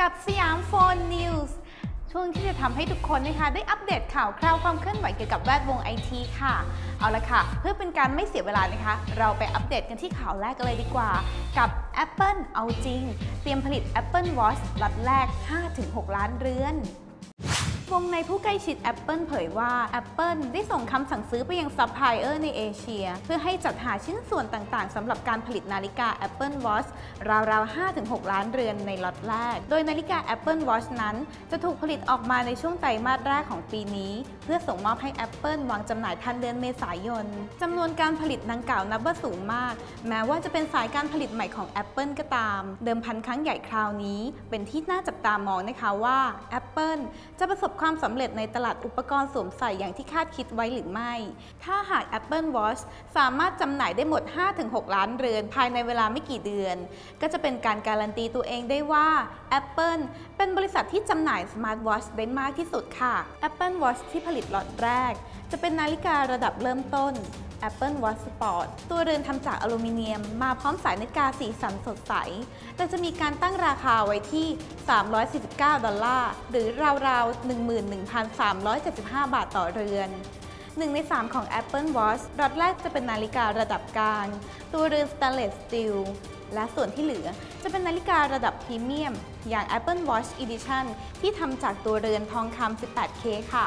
กับสยามโฟนนิวส์ช่วงที่จะทำให้ทุกคนนะคะ ได้อัปเดตข่าวคราวความเคลื่อนไหวเกี่ยวกับแวดวงไอทีค่ะ เอาละค่ะ เพื่อเป็นการไม่เสียเวลานะคะ เราไปอัปเดตกันที่ข่าวแรกกันเลยดีกว่า กับ Apple เอาจริง เตรียมผลิต Apple Watch ล็อตแรก 5-6 ล้านเรือน วงในผู้ใกล้ชิด Apple เผยว่า Apple ได้ส่งคำสั่งซื้อไปยังซัพพลายเออร์ในเอเชีย เพื่อให้จัดหาชิ้นส่วนต่างๆสำหรับการผลิตนาฬิกา Apple Watch ราวๆ 5-6 ล้านเรือนในล็อตแรก โดยนาฬิกา Apple Watch นั้น จะถูกผลิตออกมาในช่วงไตรมาสแรกของปีนี้ เพื่อส่งมอบให้ Apple วางจำหน่ายทันเดือนเมษายนจำนวนการผลิตดังกล่าวนับว่าสูงมาก แม้ว่าจะเป็นสายการผลิตใหม่ของ Apple ก็ตาม เดิมพันครั้งใหญ่คราวนี้ เป็นที่น่าจับตามองนะคะว่า Apple จะประสบความสำเร็จในตลาดอุปกรณ์สวมใส่อย่างที่คาดคิดไว้หรือไม่ ถ้าหาก Apple Watch สามารถจำหน่ายได้หมด 5-6 ล้านเรือนภายในเวลาไม่กี่เดือน ก็จะเป็นการการันตีตัวเองได้ว่า Apple เป็นบริษัทที่จำหน่ายสมาร์ทวอชได้มากที่สุดค่ะ Apple Watch ที่ผลิตล็อตแรก จะเป็นนาฬิการะดับเริ่มต้น Apple Watch Sport ตัวเรือนทำจากอลูมิเนียม มาพร้อมสายนาฬิกาสีสันสดใส แต่จะมีการตั้งราคาไว้ที่ 349 ดอลลาร์ หรือราวๆ 11,375 บาทต่อเรือน1ใน 3 ของ Apple Watch รอดแรกจะเป็นนาฬิการะดับกลาง ตัวเรือน Stainless Steel และส่วนที่เหลือจะเป็นนาฬิการะดับพรีเมียม อย่าง Apple Watch Edition ที่ทำจากตัวเรือนทองคำ 18K ค่ะ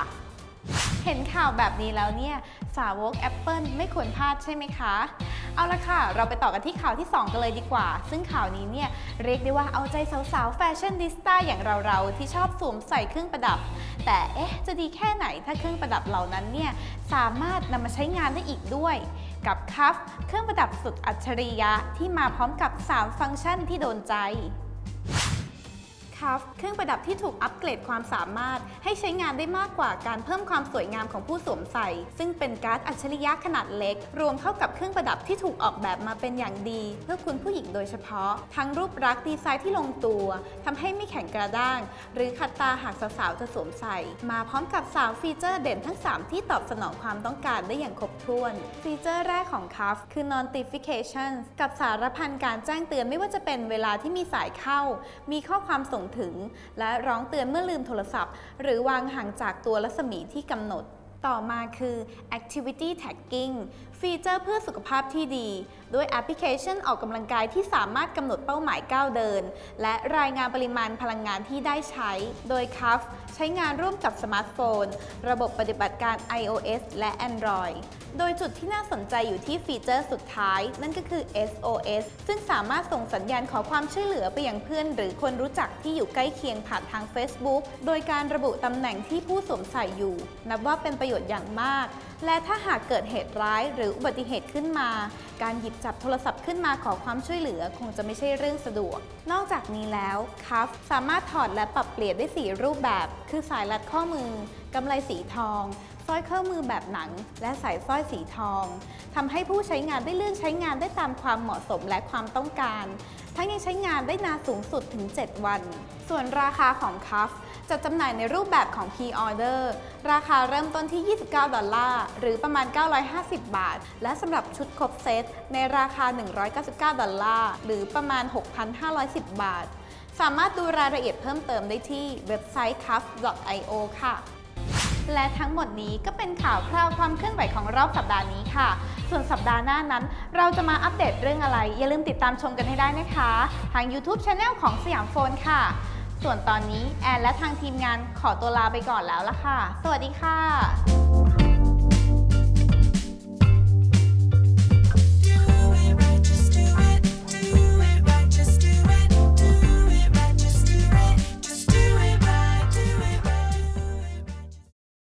เห็นข่าวแบบนี้แล้วเนี่ย สาวก Apple ไม่ควรพลาดใช่ไหมคะ เอาละค่ะ เราไปต่อกันที่ข่าวที่ 2 กันเลยดีกว่า ซึ่งข่าวนี้เนี่ย เรียกได้ว่าเอาใจสาวๆ แฟชั่นดิสต้าอย่างเราๆ ที่ชอบสวมใส่เครื่องประดับ แต่เอ๊ะ จะดีแค่ไหนถ้าเครื่องประดับเหล่านั้นเนี่ย สามารถนำมาใช้งานได้อีกด้วย กับคัฟเครื่องประดับสุดอัจฉริยะที่มาพร้อมกับ 3 ฟังก์ชันที่โดนใจ คัฟเครื่องประดับที่ถูกอัปเกรดความสามารถ ให้ใช้งานได้มากกว่าการเพิ่มความสวยงามของผู้สวมใส่ ซึ่งเป็นการ์ดอัจฉริยะขนาดเล็ก รวมเข้ากับเครื่องประดับที่ถูกออกแบบมาเป็นอย่างดี เพื่อคุณผู้หญิงโดยเฉพาะ ทั้งรูปลักษ์ดีไซน์ที่ลงตัวทำให้ไม่แข็งกระด้าง หรือขัดตาหากสาวๆจะสวมใส่ มาพร้อมกับ3ฟีเจอร์เด่นทั้ง 3 ที่ตอบสนองความต้องการได้อย่างครบถ้วน ฟีเจอร์แรกของ Cuff คือ Notification กับสารพันการแจ้งเตือนไม่ว่าจะเป็นเวลาที่มีสายเข้า มีข้อความส่งถึง และร้องเตือนเมื่อลืมโทรศัพท์ หรือวางห่างจากตัวรัศมีที่กำหนด ต่อมาคือ Activity Tagging ฟีเจอร์เพื่อสุขภาพที่ดี ด้วยแอปพลิเคชันออกกำลังกายที่สามารถกำหนดเป้าหมายก้าวเดิน และรายงานปริมาณพลังงานที่ได้ใช้ โดย Cuff ใช้งานร่วมกับสมาร์ทโฟน ระบบปฏิบัติการ iOS และ Android โดยจุดที่น่าสนใจอยู่ที่ฟีเจอร์สุดท้าย นั่นก็คือ SOS ซึ่งสามารถส่งสัญญาณขอความช่วยเหลือไปยังเพื่อน หรือคนรู้จักที่อยู่ใกล้เคียงผ่านทาง Facebook โดยการระบุตำแหน่งที่ผู้สวมใส่อยู่ นับว่าเป็นประโยชน์อย่างมาก และถ้าหากเกิดเหตุร้ายหรืออุบัติเหตุขึ้นมา การหยิบจับโทรศัพท์ขึ้นมาขอความช่วยเหลือคงจะไม่ใช่เรื่องสะดวก นอกจากนี้แล้วคัฟสามารถถอดและปรับเปลี่ยนได้ 4 รูปแบบ คือสายรัดข้อมือกำไลสีทอง ร้อยข้อมือแบบหนัง และสายสร้อยสีทองทำให้ผู้ใช้งานได้เลือกใช้งานได้ตามความเหมาะสมและความต้องการ ทั้งยังใช้งานได้นานสูงสุดถึง 7 วัน ส่วนราคาของคัฟจะจำหน่ายในรูปแบบของ P-Order ราคาเริ่มต้นที่ 29 ดอลลาร์ หรือประมาณ 950 บาท และสำหรับชุดครบเซตในราคา 199 ดอลลาร์ หรือประมาณ 6,510 บาท สามารถดูรายละเอียดเพิ่มเติมได้ที่เว็บไซต์ cuff.io ค่ะ และทั้งหมดนี้ก็เป็นข่าวคราวความเคลื่อนไหวของรอบสัปดาห์นี้ค่ะ ส่วนสัปดาห์หน้านั้น เราจะมาอัปเดตเรื่องอะไร อย่าลืมติดตามชมกันให้ได้นะคะ ทาง YouTube Channel ของสยามโฟนค่ะ ส่วนตอนนี้แอนและทางทีมงานขอตัวลาไปก่อนแล้วละค่ะ สวัสดีค่ะ